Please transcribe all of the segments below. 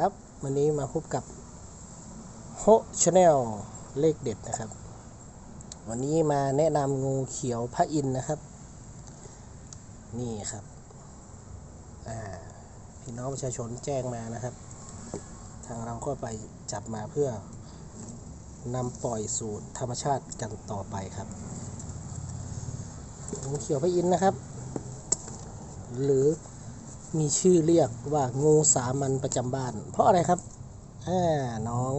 ครับ วันนี้มาพบกับโฮชาแนลเลขเด็ดนะครับ วันนี้มาแนะนำงูเขียวพระอินนะครับ นี่ครับพี่น้องประชาชนแจ้งมานะครับ ทางเราก็ไปจับมาเพื่อนำปล่อยสู่ธรรมชาติกันต่อไปครับงูเขียวพระอินนะครับ หรือ มีชื่อเรียกว่างูสามัญประจำบ้าน เพราะอะไรครับอ่าน้อง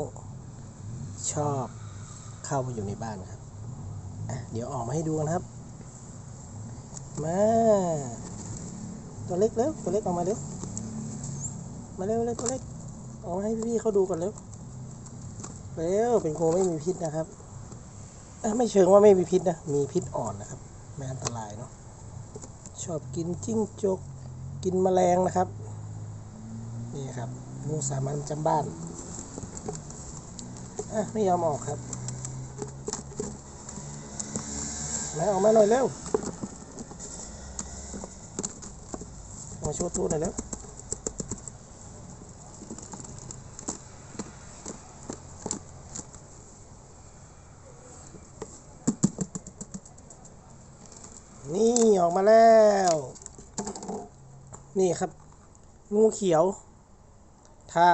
ชอบเข้ามาอยู่ในบ้านครับ เดี๋ยวออกมาให้ดูกันครับ มาตัวเล็กเร็วตัวเล็กออกมาเร็ว มาเร็วเร็วตัวเล็กออกมาให้พี่เขาดูกันเร็ว เร็วเป็นงูไม่มีพิษนะครับไม่เชิงว่าไม่มีพิษนะ มีพิษอ่อนนะครับ ไม่อันตรายเนาะ ชอบกินจิ้งจก กินแมลงนะครับ นี่ครับงูสามัญประจำบ้านอะไม่ยอมออกครับมาออกมาหน่อยเร็วมาโชว์ตัวหน่อยเร็วนี่ออกมาแล้ว นี่ครับ งูเขียว ถ้า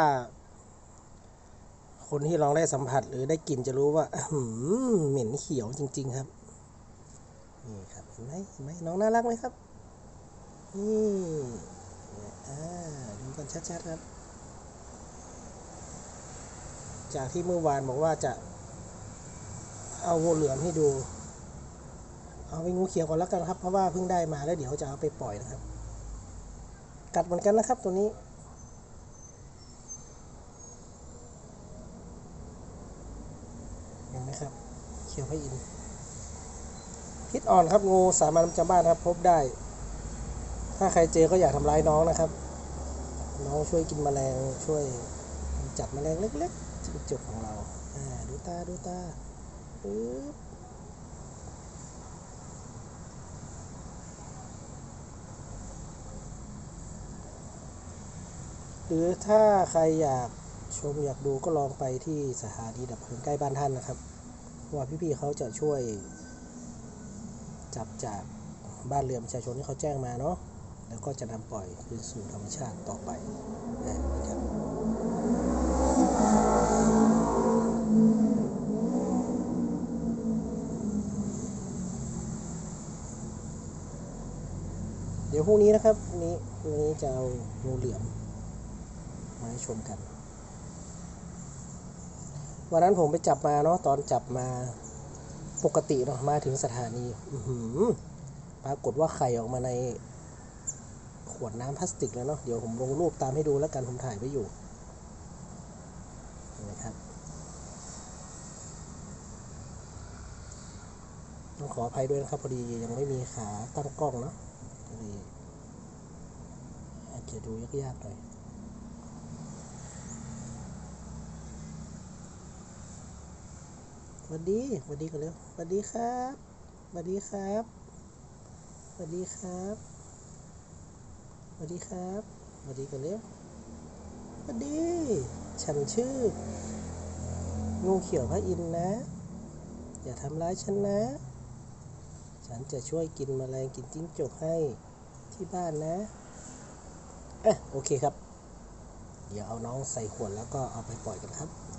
คนที่ลองได้สัมผัสหรือได้กลิ่นจะรู้ว่าเหม็นเขียวจริง ๆ ครับ นี่ครับเห็นไหมเห็นไหมน้องน่ารักไหมครับนี่ดูกันชัดๆครับ จากที่เมื่อวานบอกว่าจะเอางูเหลือมให้ดู เอาไปนงูเขียวก่อนแล้วกันครับ เพราะว่าเพิ่งได้มาแล้วเดี๋ยวจะเอาไปปล่อยนะครับ กัดเหมือนกันนะครับตัวนี้ เห็นไหมครับ เขียวพระอินทร์พิษอ่อนครับงูสามัญประจำบ้านครับ พบได้ ถ้าใครเจอก็อย่าทำร้ายน้องนะครับ น้องช่วยกินแมลงช่วยจัดแมลงเล็กๆที่จุดของเรา อ่า ดูตา ดูตาปึ๊บ หรือถ้าใครอยากชมอยากดูก็ลองไปที่สถานีดับเพลิงใกล้บ้านท่านนะครับว่าพี่ๆเขาจะช่วย จับจากบ้านเรือนประชาชนที่เขาแจ้งมาเนาะแล้วก็จะนำปล่อยคืนสู่ธรรมชาติต่อไปอ่าครับเดี๋ยวพรุ่งนี้นะครับพรุ่งนี้พรุ่งนี้จะเอางูเหลือม มาให้ชมกัน วันนั้นผมไปจับมาเนาะตอนจับมาปกติเนาะมาถึงสถานีปรากฏว่าไข่ออกมาในขวดน้ำพลาสติกแล้วเนาะเดี๋ยวผมลงรูปตามให้ดูแล้วกันผมถ่ายไว้อยู่นไหมครับต้องขออภัยด้วยนะครับพอดียังไม่มีขาตั้งกล้องเนาะก็เลยอาจจะดูยากๆหน่อย วัสดีสวัสดีกันเร็วสวัสดีครับสวัสดีครับสวัสดีครับสวัสดีครับสวัสดีกันเร็วสวัสดี ฉันชื่องูเขียวพระอินทร์นะ อย่าทำร้ายฉันนะ ฉันจะช่วยกินแมลงกินจิ้งจกให้ที่บ้านนะอะโอเคครับ เดี๋ยวเอาน้องใส่ขวดแล้วก็เอาไปปล่อยกันครับ